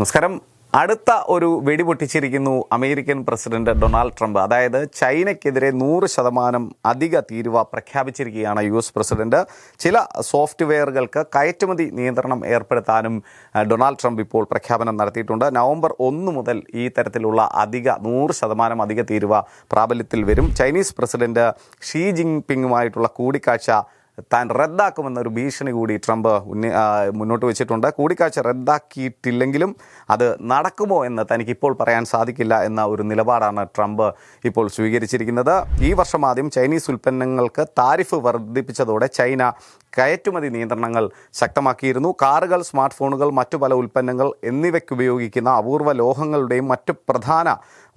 നമസ്കാരം. അടുത്ത ഒരു വെടിപൊട്ടിച്ചിരിക്കുന്നു അമേരിക്കൻ പ്രസിഡന്റ് ഡൊണാൾഡ് ട്രംപ്. അതായത് ചൈനയ്ക്കെതിരെ നൂറ് ശതമാനം അധിക തീരുവ പ്രഖ്യാപിച്ചിരിക്കുകയാണ് യു എസ് പ്രസിഡന്റ്. ചില സോഫ്റ്റ്വെയറുകൾക്ക് കയറ്റുമതി നിയന്ത്രണം ഏർപ്പെടുത്താനും ഡൊണാൾഡ് ട്രംപ് ഇപ്പോൾ പ്രഖ്യാപനം നടത്തിയിട്ടുണ്ട്. നവംബർ ഒന്ന് മുതൽ ഈ തരത്തിലുള്ള അധിക നൂറ് ശതമാനം അധിക തീരുവ പ്രാബല്യത്തിൽ വരും. ചൈനീസ് പ്രസിഡന്റ് ഷീ ജിങ് പിങ്ങുമായിട്ടുള്ള കൂടിക്കാഴ്ച താൻ റദ്ദാക്കുമെന്നൊരു ഭീഷണി കൂടി ട്രംപ് മുന്നോട്ട് വെച്ചിട്ടുണ്ട്. കൂടിക്കാഴ്ച റദ്ദാക്കിയിട്ടില്ലെങ്കിലും അത് നടക്കുമോ എന്ന് തനിക്ക് ഇപ്പോൾ പറയാൻ സാധിക്കില്ല എന്ന ഒരു നിലപാടാണ് ട്രംപ് ഇപ്പോൾ സ്വീകരിച്ചിരിക്കുന്നത്. ഈ വർഷം ആദ്യം ചൈനീസ് ഉൽപ്പന്നങ്ങൾക്ക് താരിഫ് വർദ്ധിപ്പിച്ചതോടെ ചൈന കയറ്റുമതി നിയന്ത്രണങ്ങൾ ശക്തമാക്കിയിരുന്നു. കാറുകൾ സ്മാർട്ട് ഫോണുകൾ മറ്റു പല ഉൽപ്പന്നങ്ങൾ എന്നിവയ്ക്ക് ഉപയോഗിക്കുന്ന അപൂർവ ലോഹങ്ങളുടെയും മറ്റു പ്രധാന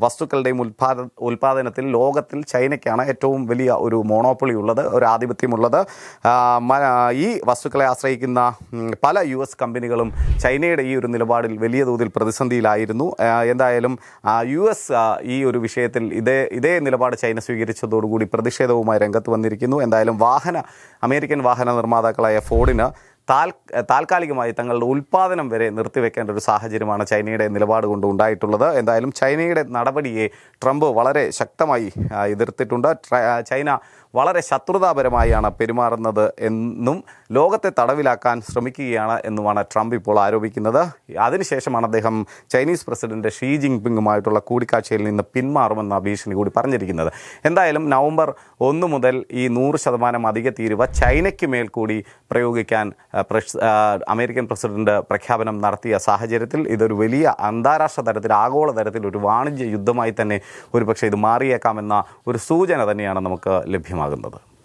വസ്തുക്കളുടെയും ഉൽപാദ ഉൽപാദനത്തിൽ ലോകത്തിൽ ചൈനയ്ക്കാണ് ഏറ്റവും വലിയ ഒരു മോണോപ്പൊളി ഉള്ളത് ഒരു ആധിപത്യമുള്ളത്. ഈ വസ്തുക്കളെ ആശ്രയിക്കുന്ന പല യു എസ് കമ്പനികളും ചൈനയുടെ ഈ ഒരു നിലപാടിൽ വലിയ തോതിൽ പ്രതിസന്ധിയിലായിരുന്നു. എന്തായാലും യു എസ് ഈ ഒരു വിഷയത്തിൽ ഇതേ ഇതേ നിലപാട് ചൈന സ്വീകരിച്ചതോടുകൂടി പ്രതിഷേധവുമായി രംഗത്ത് വന്നിരിക്കുന്നു. എന്തായാലും വാഹന അമേരിക്കൻ വാഹന നിർമ്മാതാക്കളായ ഫോർഡിന് താൽ താൽക്കാലികമായി തങ്ങളുടെ ഉൽപ്പാദനം വരെ നിർത്തിവെക്കേണ്ട ഒരു സാഹചര്യമാണ് ചൈനയുടെ നിലപാട് കൊണ്ട് ഉണ്ടായിട്ടുള്ളത്. എന്തായാലും ചൈനയുടെ നടപടിയെ ട്രംപ് വളരെ ശക്തമായി എതിർത്തിട്ടുണ്ട്. ചൈന വളരെ ശത്രുതാപരമായാണ് പെരുമാറുന്നത് എന്നും ലോകത്തെ തടവിലാക്കാൻ ശ്രമിക്കുകയാണ് എന്നുമാണ് ട്രംപ് ഇപ്പോൾ ആരോപിക്കുന്നത്. അതിനുശേഷമാണ് അദ്ദേഹം ചൈനീസ് പ്രസിഡന്റ് ഷീ ജിങ് പിങ്ങുമായിട്ടുള്ള കൂടിക്കാഴ്ചയിൽ നിന്ന് പിന്മാറുമെന്ന ഭീഷണി കൂടി പറഞ്ഞിരിക്കുന്നത്. എന്തായാലും നവംബർ ഒന്ന് മുതൽ ഈ നൂറ് ശതമാനം അധിക തീരുവ ചൈനയ്ക്ക് മേൽ കൂടി പ്രയോഗിക്കാൻ അമേരിക്കൻ പ്രസിഡന്റ് പ്രഖ്യാപനം നടത്തിയ സാഹചര്യത്തിൽ ഇതൊരു വലിയ അന്താരാഷ്ട്ര തലത്തിൽ ആഗോള തലത്തിൽ ഒരു വാണിജ്യ യുദ്ധമായി തന്നെ ഒരുപക്ഷെ ഇത് മാറിയേക്കാമെന്ന ഒരു സൂചന തന്നെയാണ് നമുക്ക് ലഭ്യമാകുന്നത്.